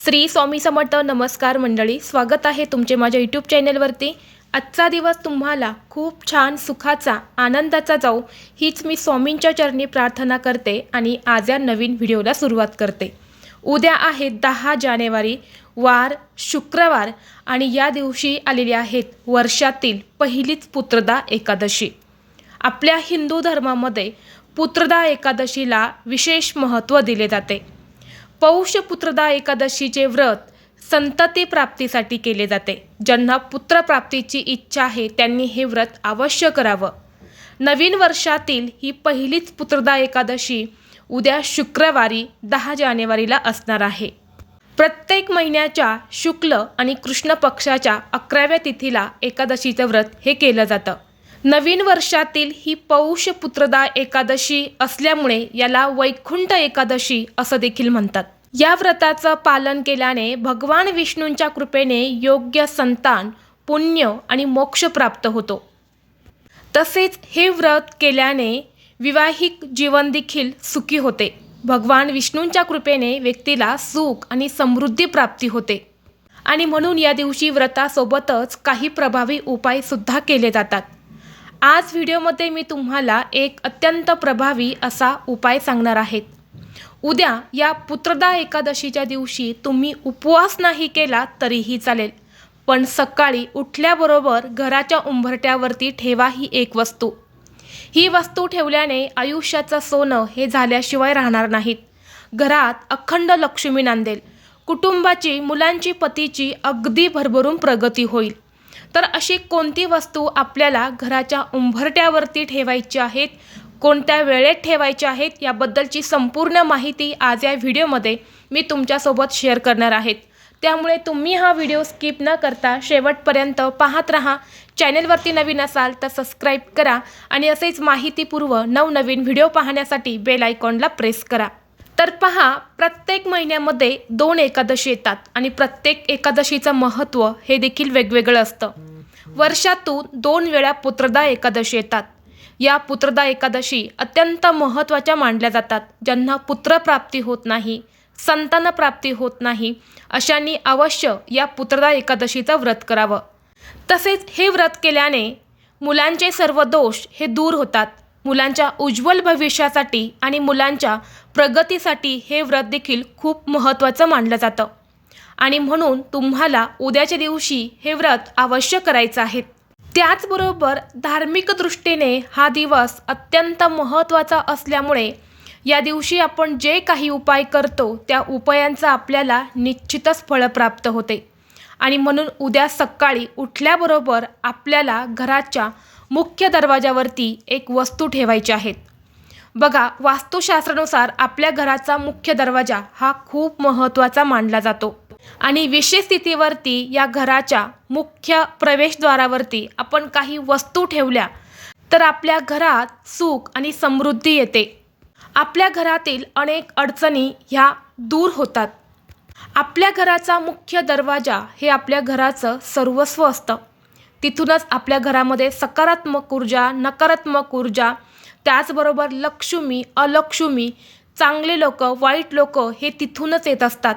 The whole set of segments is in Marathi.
श्री स्वामी समर्थ नमस्कार मंडळी स्वागत आहे तुमचे माझ्या यूट्यूब चॅनलवरती आजचा दिवस तुम्हाला खूप छान सुखाचा आनंदाचा जाऊ हीच मी स्वामींच्या चरणी प्रार्थना करते आणि आज या नवीन व्हिडिओला सुरुवात करते. उद्या आहे दहा जानेवारी वार शुक्रवार आणि या दिवशी आलेली आहेत वर्षातील पहिलीच पुत्रदा एकादशी. आपल्या हिंदू धर्मामध्ये पुत्रदा एकादशीला विशेष महत्त्व दिले जाते. पौष पुत्रदा एकादशीचे व्रत संतती प्राप्तीसाठी केले जाते. ज्यांना पुत्रप्राप्तीची इच्छा आहे त्यांनी हे व्रत अवश्य करावं. नवीन वर्षातील ही पहिलीच पुत्रदा एकादशी उद्या शुक्रवारी दहा जानेवारीला असणार आहे. प्रत्येक महिन्याच्या शुक्ल आणि कृष्ण पक्षाच्या अकराव्या तिथीला एकादशीचं व्रत हे केलं जातं. नवीन वर्षातील ही पौष पुत्रदा एकादशी असल्यामुळे याला वैकुंठ एकादशी असं देखील म्हणतात. या व्रताचं पालन केल्याने भगवान विष्णूंच्या कृपेने योग्य संतान पुण्य आणि मोक्ष प्राप्त होतो. तसेच हे व्रत केल्याने विवाहिक जीवन देखील सुखी होते. भगवान विष्णूंच्या कृपेने व्यक्तीला सुख आणि समृद्धी प्राप्ती होते. आणि म्हणून या दिवशी व्रतासोबतच काही प्रभावी उपायसुद्धा केले जातात. आज व्हिडिओमध्ये मी तुम्हाला एक अत्यंत प्रभावी असा उपाय सांगणार आहेत उद्या या पुत्रदा एकादशीच्या दिवशी तुम्ही उपवास नाही केला तरीही चालेल पण सकाळी उठल्याबरोबर घराच्या उंबरट्यावरती ठेवा ही एक वस्तू. ही वस्तू ठेवल्याने आयुष्याचं सोनं हे झाल्याशिवाय राहणार नाहीत. घरात अखंड लक्ष्मी नांदेल. कुटुंबाची मुलांची पतीची अगदी भरभरून प्रगती होईल. तर अशी कोणती वस्तू आपल्याला घराच्या उंभरट्यावरती ठेवायची आहेत कोणत्या वेळेत ठेवायच्या आहेत याबद्दलची संपूर्ण माहिती आज या व्हिडिओमध्ये मी तुमच्यासोबत शेअर करणार आहेत त्यामुळे तुम्ही हा व्हिडिओ स्किप न करता शेवटपर्यंत पाहत राहा. चॅनेलवरती नवीन असाल तर सबस्क्राईब करा आणि असेच माहितीपूर्व नवनवीन व्हिडिओ पाहण्यासाठी बेल आयकॉनला प्रेस करा. तर पहा प्रत्येक महिन्यामध्ये दोन एकादशी येतात आणि प्रत्येक एकादशीचं महत्त्व हे देखील वेगवेगळं असतं. वर्षातून दोन वेळा पुत्रदा एकादशी येतात. या पुत्रदा एकादशी अत्यंत महत्त्वाच्या मानल्या जातात. ज्यांना पुत्रप्राप्ती होत नाही संतान प्राप्ती होत नाही अशांनी अवश्य या पुत्रदा एकादशीचं व्रत करावं. तसेच हे व्रत केल्याने मुलांचे सर्व दोष हे दूर होतात. मुलांच्या उज्ज्वल भविष्यासाठी आणि मुलांच्या प्रगतीसाठी हे व्रत देखील खूप महत्त्वाचं मानलं जातं. आणि म्हणून तुम्हाला उद्याच्या दिवशी हे व्रत अवश्य करायचं आहे. त्याचबरोबर धार्मिक दृष्टीने हा दिवस अत्यंत महत्त्वाचा असल्यामुळे या दिवशी आपण जे काही उपाय करतो त्या उपायांचा आपल्याला निश्चितच फळ प्राप्त होते. आणि म्हणून उद्या सकाळी उठल्याबरोबर आपल्याला घराच्या मुख्य दरवाजावरती एक वस्तू ठेवायची आहेत बघा वास्तुशास्त्रानुसार आपल्या घराचा मुख्य दरवाजा हा खूप महत्त्वाचा मानला जातो. आणि विशेष स्थितीवरती या घराच्या मुख्य प्रवेशद्वारावरती आपण काही वस्तू ठेवल्या तर आपल्या घरात सुख आणि समृद्धी येते. आपल्या घरातील अनेक अडचणी ह्या दूर होतात. आपल्या घराचा मुख्य दरवाजा हे आपल्या घराचं सर्वस्व असतं. तिथूनच आपल्या घरामध्ये सकारात्मक ऊर्जा नकारात्मक ऊर्जा त्याचबरोबर लक्ष्मी अलक्ष्मी चांगले लोक वाईट लोक हे तिथूनच येत असतात.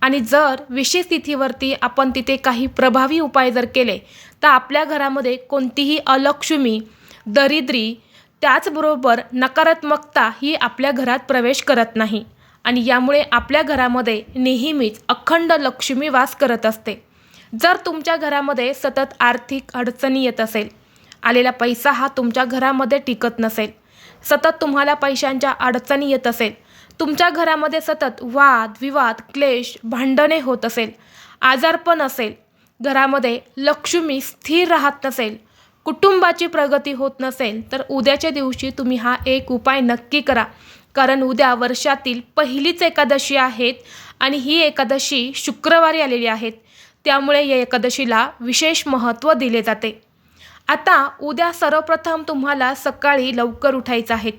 आणि जर विशेष तिथीवरती आपण तिथे काही प्रभावी उपाय जर केले तर आपल्या घरामध्ये कोणतीही अलक्ष्मी दरिद्री त्याचबरोबर नकारात्मकता ही आपल्या घरात प्रवेश करत नाही. आणि यामुळे आपल्या घरामध्ये नेहमीच अखंड लक्ष्मी वास करत असते. जर तुमच्या घरामध्ये सतत आर्थिक अडचणी येत असेल आलेला पैसा हा तुमच्या घरामध्ये टिकत नसेल सतत तुम्हाला पैशांच्या अडचणी येत असेल तुमच्या घरामध्ये सतत वाद विवाद क्लेश भांडणे होत असेल आजारपण असेल घरामध्ये लक्ष्मी स्थिर राहत नसेल कुटुंबाची प्रगती होत नसेल तर उद्याच्या दिवशी तुम्ही हा एक उपाय नक्की करा. कारण उद्या वर्षातील पहिलीच एकादशी आहेत आणि ही एकादशी शुक्रवारी आलेली आहेत. त्यामुळे या एकादशीला विशेष महत्त्व दिले जाते. आता उद्या सर्वप्रथम तुम्हाला सकाळी लवकर उठायचं आहे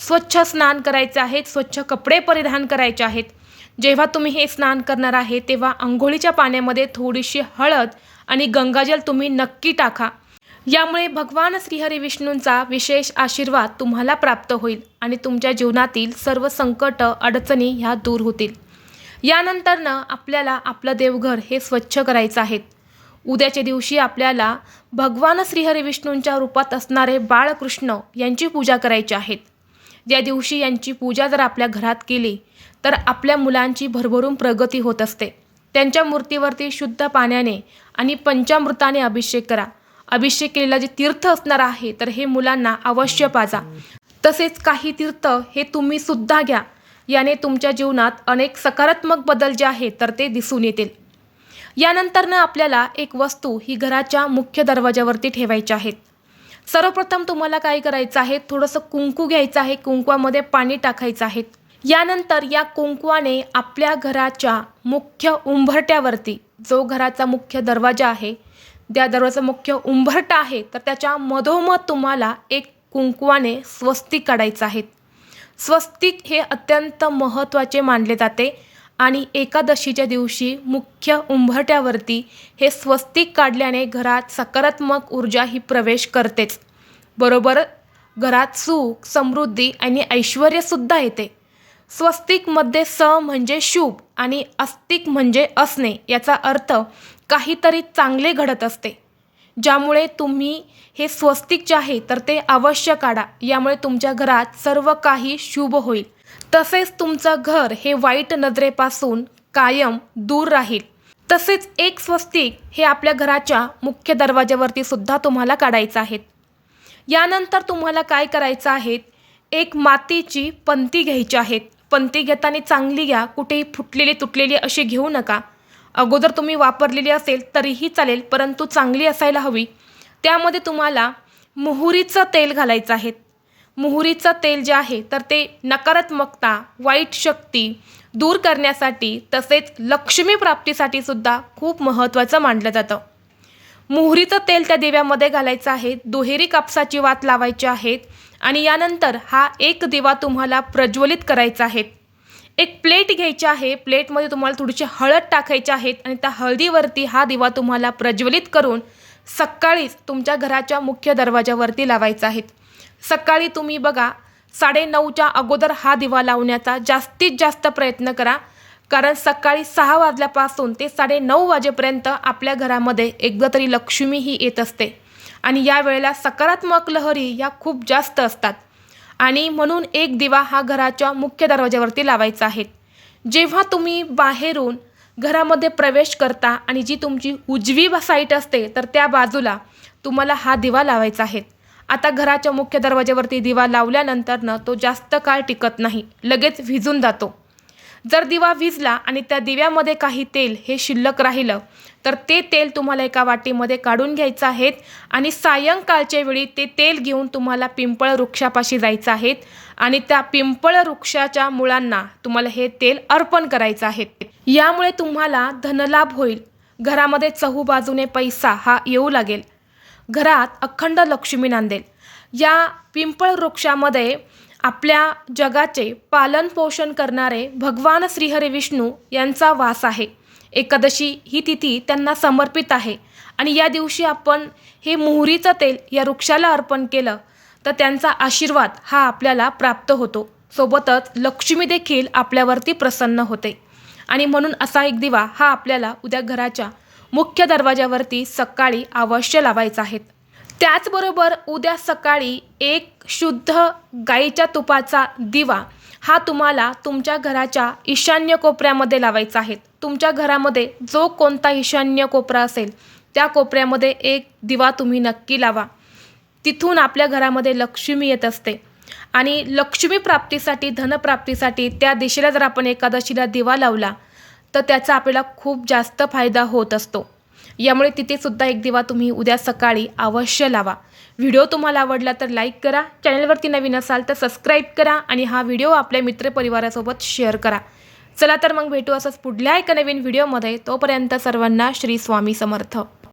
स्वच्छ स्नान करायचं आहे स्वच्छ कपडे परिधान करायचे आहेत. जेव्हा तुम्ही हे स्नान करणार आहे तेव्हा आंघोळीच्या पाण्यामध्ये थोडीशी हळद आणि गंगाजल तुम्ही नक्की टाका. यामुळे भगवान श्रीहरी विष्णूंचा विशेष आशीर्वाद तुम्हाला प्राप्त होईल आणि तुमच्या जीवनातील सर्व संकट अडचणी ह्या दूर होतील. यानंतरनं आपल्याला आपलं देवघर हे स्वच्छ करायचं आहे. उद्याच्या दिवशी आपल्याला भगवान श्रीहरी विष्णूंच्या रूपात असणारे बाळकृष्ण यांची पूजा करायची आहेत ज्या दिवशी यांची पूजा जर आपल्या घरात केली तर आपल्या मुलांची भरभरून प्रगती होत असते. त्यांच्या मूर्तीवरती शुद्ध पाण्याने आणि पंचामृताने अभिषेक करा. अभिषेक केलेला जे तीर्थ असणार आहे तर हे मुलांना अवश्य पाजा. तसेच काही तीर्थ हे तुम्ही सुद्धा घ्या. याने तुमच्या जीवनात अनेक सकारात्मक बदल जे आहेत तर ते दिसून येतील. यानंतरनं आपल्याला एक वस्तू ही घराच्या मुख्य दरवाजावरती ठेवायची आहेत सर्वप्रथम तुम्हाला काय करायचं आहे? थोडंसं कुंकू घ्यायचं आहे. कुंकवामध्ये पाणी टाकायचं आहे. यानंतर या कुंकवाने आपल्या घराच्या मुख्य उंबरट्यावरती जो घराचा मुख्य दरवाजा आहे त्या दरवाजा मुख्य उंबरटा आहे तर त्याच्या मधोमध तुम्हाला एक कुंकवाने स्वस्तिक काढायचं आहे. स्वस्तिक हे अत्यंत महत्त्वाचे मानले जाते आणि एकादशीच्या दिवशी मुख्य उंबरट्यावरती हे स्वस्तिक काढल्याने घरात सकारात्मक ऊर्जा ही प्रवेश करतेच. बरोबर घरात सुख समृद्धी आणि ऐश्वर्यसुद्धा येते. स्वस्तिकमध्ये स म्हणजे शुभ आणि अस्तिक म्हणजे असणे याचा अर्थ काहीतरी चांगले घडत असते. ज्यामुळे तुम्ही हे स्वस्तिक जे आहे तर ते अवश्य काढा. यामुळे तुमच्या घरात सर्व काही शुभ होईल. तसेच तुमचं घर हे वाईट नजरेपासून कायम दूर राहील. तसेच एक स्वस्तिक हे आपल्या घराच्या मुख्य दरवाज्यावरती सुद्धा तुम्हाला काढायचं आहे. यानंतर तुम्हाला काय करायचं आहे? एक मातीची पंती घ्यायची आहेत पंती घेताना चांगली घ्या. कुठेही फुटलेली तुटलेली अशी घेऊ नका. अगोदर तुम्ही वापरलेली असेल तरीही चालेल परंतु चांगली असायला हवी. त्यामध्ये तुम्हाला मोहरीचं तेल घालायचं आहे. मोहरीचं तेल जे आहे तर ते नकारात्मकता वाईट शक्ती दूर करण्यासाठी तसेच लक्ष्मी प्राप्तीसाठी सुद्धा खूप महत्त्वाचं मानलं जातं. मोहरीचं तेल त्या दिव्यामध्ये घालायचं आहे दुहेरी कापसाची वात लावायची आहेत आणि यानंतर हा एक दिवा तुम्हाला प्रज्वलित करायचा आहे. एक प्लेट घ्यायची आहे. प्लेटमध्ये तुम्हाला थोडीशी हळद टाकायची आहेत आणि त्या हळदीवरती हा दिवा तुम्हाला प्रज्वलित करून सकाळीच तुमच्या घराच्या मुख्य दरवाजावरती लावायचा आहे. सकाळी तुम्ही बघा साडेनऊच्या अगोदर हा दिवा लावण्याचा जास्तीत जास्त प्रयत्न करा. कारण सकाळी सहा वाजल्यापासून ते साडेनऊ वाजेपर्यंत आपल्या घरामध्ये एकदा तरी लक्ष्मी ही येत असते. आणि या वेळेला सकारात्मक लहरी या खूप जास्त असतात. आणि म्हणून एक दिवा हा घराच्या मुख्य दरवाज्यावरती लावायचा आहे. जेव्हा तुम्ही बाहेरून घरामध्ये प्रवेश करता आणि जी तुमची उजवी साईट असते तर त्या बाजूला तुम्हाला हा दिवा लावायचा आहे. आता घराच्या मुख्य दरवाज्यावरती दिवा लावल्यानंतरनं तो जास्त काळ टिकत नाही लगेच विझून जातो. जर दिवा विजला आणि त्या दिव्यामध्ये काही तेल हे शिल्लक राहिलं तर ते तेल तुम्हाला एका वाटीमध्ये काढून घ्यायचं आहेत आणि सायंकाळच्या वेळी ते तेल घेऊन तुम्हाला पिंपळ वृक्षापाशी जायचं आहेत आणि त्या पिंपळ वृक्षाच्या मुळांना तुम्हाला हे तेल अर्पण करायचं आहे. यामुळे तुम्हाला धनलाभ होईल. घरामध्ये चहूबाजूने पैसा हा येऊ लागेल. घरात अखंड लक्ष्मी नांदेल. या पिंपळ वृक्षामध्ये आपल्या जगाचे पालनपोषण करणारे भगवान श्रीहरी विष्णू यांचा वास आहे. एकादशी ही तिथी त्यांना समर्पित आहे. आणि या दिवशी आपण हे मोहरीचं तेल या वृक्षाला अर्पण केलं तर त्यांचा आशीर्वाद हा आपल्याला प्राप्त होतो. सोबतच लक्ष्मी देखील आपल्यावरती प्रसन्न होते. आणि म्हणून असा एक दिवा हा आपल्याला उद्या घराच्या मुख्य दरवाजावरती सकाळी अवश्य लावायचा आहे. त्याचबरोबर उद्या सकाळी एक शुद्ध गाईच्या तुपाचा दिवा हा तुम्हाला तुमच्या घराच्या ईशान्य कोपऱ्यामध्ये लावायचा आहे. तुमच्या घरामध्ये जो कोणता ईशान्य कोपरा असेल त्या कोपऱ्यामध्ये एक दिवा तुम्ही नक्की लावा. तिथून आपल्या घरामध्ये लक्ष्मी येत असते. आणि लक्ष्मी प्राप्तीसाठी धनप्राप्तीसाठी त्या दिशेला जर आपण एकादशीला दिवा लावला तर त्याचा आपल्याला खूप जास्त फायदा होत असतो. यामुळे तिथे सुद्धा एक दिवा तुम्ही उद्या सकाळी अवश्य लावा. व्हिडिओ तुम्हाला आवडला तर लाईक करा चॅनलवरती नवीन असाल तर सबस्क्राईब करा आणि हा व्हिडिओ आपल्या मित्रपरिवारासोबत शेअर करा. चला तर मग भेटू असंच पुढल्या एका नवीन व्हिडिओमध्ये. तोपर्यंत सर्वांना श्री स्वामी समर्थ.